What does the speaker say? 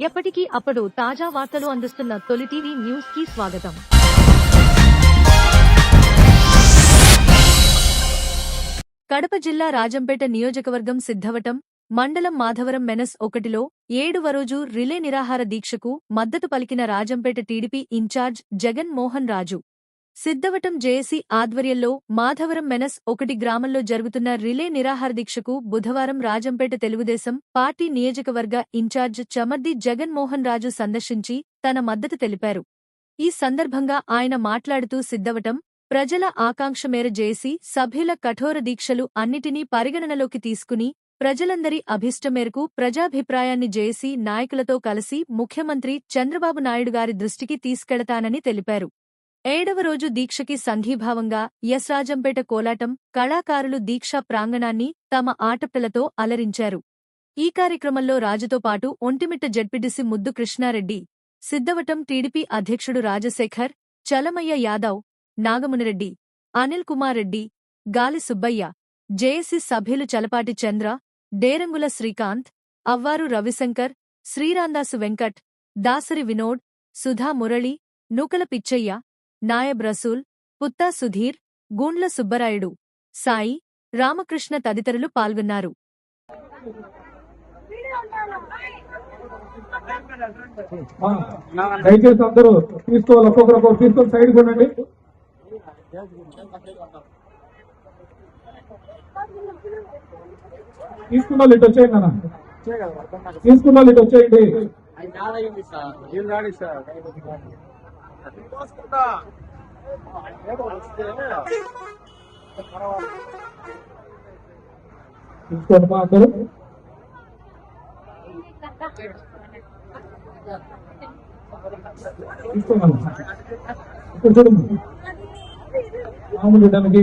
ఎప్పటికీ అప్పుడు తాజా వార్తలు అందిస్తున్న తొలి టీవీ న్యూస్కి స్వాగతం. కడప జిల్లా రాజంపేట నియోజకవర్గం సిద్ధవటం మండలం మాధవరం మెనస్ ఒకటిలో ఏడవ రోజు రిలే నిరాహార దీక్షకు మద్దతు పలికిన Rajampet TDP in charge Jagan Mohan Raju. Siddavatam JAC ఆధ్వర్యంలో మాధవరం మెనస్ ఒకటి గ్రామంలో జరుగుతున్న రిలే నిరాహార దీక్షకు బుధవారం రాజంపేట తెలుగుదేశం పార్టీ నియోజకవర్గ ఇన్ఛార్జ్ చమర్ది జగన్ మోహన్ రాజు సందర్శించి తన మద్దతు తెలిపారు. ఈ సందర్భంగా ఆయన మాట్లాడుతూ సిద్ధవటం ప్రజల ఆకాంక్ష మేర జేసి సభ్యుల కఠోర దీక్షలు అన్నిటినీ పరిగణనలోకి తీసుకుని ప్రజలందరి అభిష్ట మేరకు ప్రజాభిప్రాయాన్ని జేసి నాయకులతో కలిసి ముఖ్యమంత్రి చంద్రబాబు నాయుడు గారి దృష్టికి తీసుకెళతానని తెలిపారు. ఏడవ రోజు దీక్షకి సంఘీభావంగా యస్రాజంపేట కోలాటం కళాకారులు దీక్షా ప్రాంగణాన్ని తమ ఆటపిల్లతో అలరించారు. ఈ కార్యక్రమంలో రాజుతో పాటు ఒంటిమిట్ట జడ్పిడిసి ముద్దు కృష్ణారెడ్డి సిద్ధవటం టీడీపీ అధ్యక్షుడు రాజశేఖర్ చలమయ్య యాదవ్ నాగమునిరెడ్డి అనిల్ కుమార్ రెడ్డి గాలి సుబ్బయ్య జేఏసీ సభ్యులు చలపాటి చంద్ర డేరంగుల శ్రీకాంత్ అవ్వారు రవిశంకర్ శ్రీరాందాసు వెంకట్ దాసరి వినోడ్ సుధా మురళి నూకల పిచ్చయ్య నాయబ్ రసూల్ పుత్తా సుధీర్ గూండ్ల సుబ్బరాయుడు సాయి రామకృష్ణ తదితరులు పాల్గొన్నారు. దయచేసి అందరూ తీసుకోవాలి ఒక్కొక్కరు ఒక్కొక్కరు తీసుకొని సైడ్ కొనండి. తీసుకున్న వాళ్ళు ఇటు వచ్చేయండి అన్న. తీసుకున్న వాళ్ళు ఇటు వచ్చేయండి. తీసుకోండి మా అందరూ తీసుకోండి ఇక్కడ చూడండి మామూలు దానికి